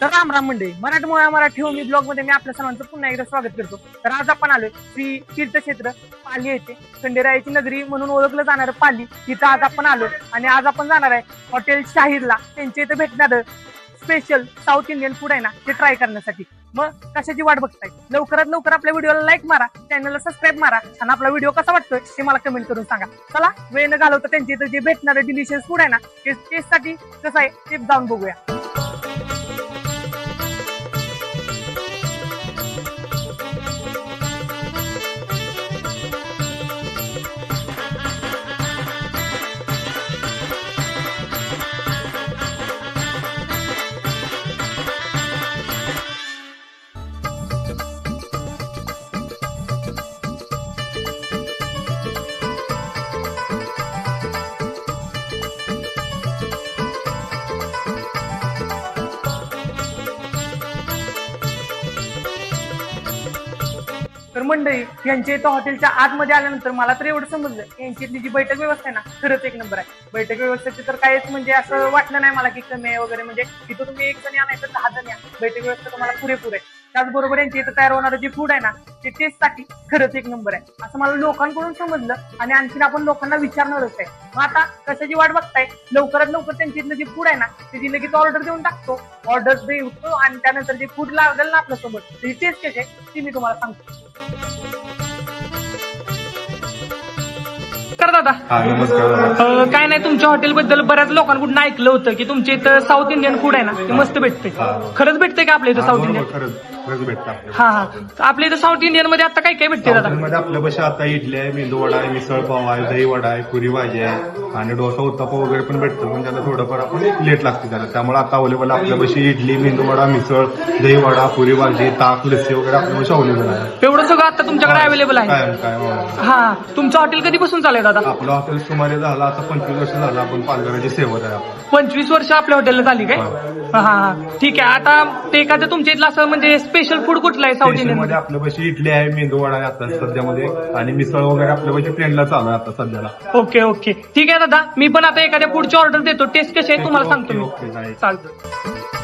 तर राम राम मंडळी मराठी मुळा मराठी होमी ब्लॉगमध्ये मी आपल्या सर्वांचं पुन्हा एकदा स्वागत करतो. तर आज आपण आलोय श्री तीर्थक्षेत्र पाली येथे. खंडेरायाची नगरी म्हणून ओळखलं जाणारं पाली. तिथं आज आपण आलो आणि आज आपण जाणार आहे हॉटेल शाहीरला. त्यांच्या इथं भेटणारं स्पेशल साऊथ इंडियन फूड आहे ना ते ट्राय करण्यासाठी. मग कशाची वाट बघताय? लवकरात लवकर आपल्या व्हिडिओला लाईक मारा चॅनलला सबस्क्राईब मारा आणि आपला व्हिडिओ कसा वाटतोय ते मला कमेंट करून सांगा. चला वेळ न घालवता त्यांच्या इथं जे भेटणारं डिलिशियस फूड आहे ना ते टेस्टसाठी कसं आहे ते जाऊन बघूया. तर मंडळी यांच्या इथं हॉटेलच्या आतमध्ये आल्यानंतर मला तर एवढं समजलं. यांची इथली जी बैठक व्यवस्था आहे ना खरंच एक नंबर आहे. बैठक व्यवस्थेची तर काहीच म्हणजे असं वाटलं नाही मला की कमी आहे वगैरे. म्हणजे तिथं तुम्ही एक जण या नाही तर दहा जण या. बैठक व्यवस्था तुम्हाला पुरेपूर आहे. त्याचबरोबर यांच्या इथं तयार होणारं जे फूड आहे ना ते टेस्टसाठी खरंच एक नंबर आहे. असं मला लोकांकडून समजलं आणि आणखीन आपण लोकांना विचारणारच आहे. मग आता कशाची वाट बघताय? लवकरात लवकर त्यांच्या इथलं जे फूड आहे ना त्याची लगेच ऑर्डर देऊन टाकतो. ऑर्डर देऊ आणि त्यानंतर जे फूड लागेल ना आपल्यासोबत टेस्ट कशी आहे ती मी तुम्हाला सांगतो. दादा. हा नमस्कार अं, काय नाही तुमच्या हॉटेल बद्दल बऱ्याच लोकांकडून ऐकलं होतं की तुमच्या इथं साऊथ इंडियन फूड आहे ना ते मस्त भेटते हा. खरंच भेटते का आपल्या इथं साऊथ बरोबर, इंडियन खरंच. खरंच भेटतं आपल्याला. हा हा. आपल्या इथं साऊथ इंडियनमध्ये आता काय काय भेटते दादा? आपल्या बशी आता इडली आहे मेंदू वडा आहे मिसळ पाव आहे दही वडा आहे पुरी भाजी आहे. आणि डोसा उत्तापा वगैरे पण भेटतो. पण त्याला थोडंफार आपण लेट लागते त्याला. त्यामुळे आता अवेलेबल आपल्या बशी इडली मेंदू वडा मिसळ दही वडा पुरी भाजी ताक लस्सी वगैरे आपल्या बशी अवेलेबल आहे. एवढं सगळं आता तुमच्याकडे अवेलेबल आहे. काय काय हो. हा तुमचं हॉटेल कधीपासून चालू आहे दादा? आपलं हॉटेल सुमारे झालं आता पंचवीस वर्ष झालं आपण पालघराची सेवत आहे आपण. पंचवीस वर्ष आपल्या हॉटेलला झाली काय? हा. हा ठीक आहे आता ते एखादं तुमच्या इथलं असं म्हणजे स्पेशल फूड कुठलं आहे साऊथ इंडियनमध्ये मध्ये? आपल्या बशी इडली आहे मेंदू वडा आहे आता सध्यामध्ये. आणि मिसळ वगैरे आपल्या बशी ट्रेंडला चालू आहे आता सध्याला. Okay okay. ठीक आहे दादा मी पण आता एखाद्या पुढची ऑर्डर देतो. टेस्ट कशी आहे तुम्हाला सांगतो मी. चालतं.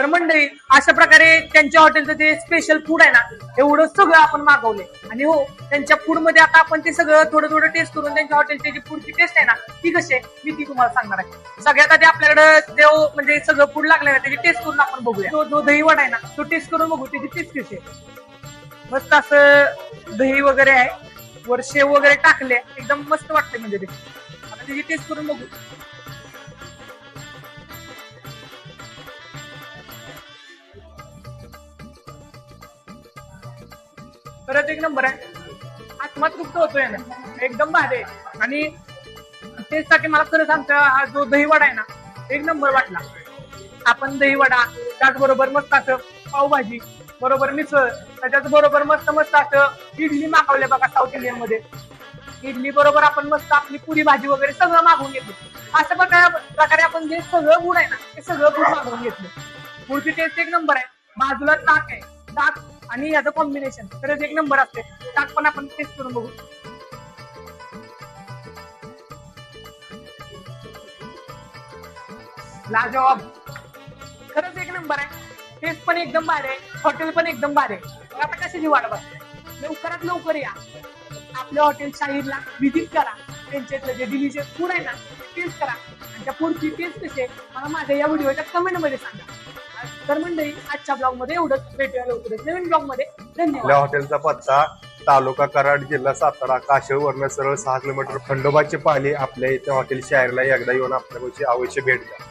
तर मंडळी अशा प्रकारे त्यांच्या हॉटेलचं जे स्पेशल फूड आहे ना एवढं सगळं आपण मागवले आणि हो त्यांच्या फूडमध्ये आता आपण ते सगळं थोडं थोडं टेस्ट करून त्यांच्या हॉटेलची जी फूडची टेस्ट आहे ना ती कशी आहे मी ती तुम्हाला सांगणार आहे. सगळ्यात आधी आपल्याकडे जे म्हणजे सगळं फूड लागलं ना त्याची टेस्ट करून आपण बघूया. तो जो दही वडा आहे ना तो टेस्ट करून बघू त्याची टेस्ट कशी आहे. मस्त असं दही वगैरे आहे. वर शेव वगैरे टाकले एकदम मस्त वाटते म्हणजे ते. आता त्याची टेस्ट करून बघू. परत एक नंबर आहे. आत्मतृप्त होतोय ना. एकदम भारी आहे. आणि टेस्टसाठी मला खरं सांगतं हा जो दहीवडा आहे ना एक नंबर वाटला. आपण दहीवडा त्याचबरोबर मस्त असं पावभाजी बरोबर मिसळ त्याच्याच बरोबर मस्त मस्त असं इडली मागवले बघा साऊथ इंडियनमध्ये. इडली बरोबर आपण मस्त आपली पुरी भाजी वगैरे सगळं मागवून घेतलं. असं प्रकारे प्रकारे आपण जे सगळं गुण आहे ना ते सगळं गुण मागवून घेतलं. पुढची टेस्ट एक नंबर आहे. बाजूला ताक आहे. ताक आणि याचं कॉम्बिनेशन खरंच एक नंबर असते. ताक पण आपण टेस्ट करून बघू. लाजवाब. खरंच एक नंबर आहे. टेस्ट पण एकदम भारी आहे. हॉटेल पण एकदम भारी आहे. आता कशाची वाट बघताय लवकरात लवकर या. आपल्या हॉटेल शाहीरला व्हिजिट करा. त्यांच्यातलं जे डिलिशियस फूड आहे ना टेस्ट करा. आणि त्या फूडची टेस्ट कशी आहे मला माझ्या या व्हिडिओच्या कमेंटमध्ये सांगा. तर मंडळी. आजच्या ब्लॉगमध्ये एवढंच. भेटूया लवकरच नवीन ब्लॉगमध्ये आपल्या धन्यवाद हॉटेलचा पत्ता तालुका कराड जिल्हा सातारा काशीवरनं सरळ सहा किलोमीटर खंडोबाचे पाणी आपल्या इथे हॉटेल शायरला एकदा येऊन आपल्या अवश्य भेट द्या.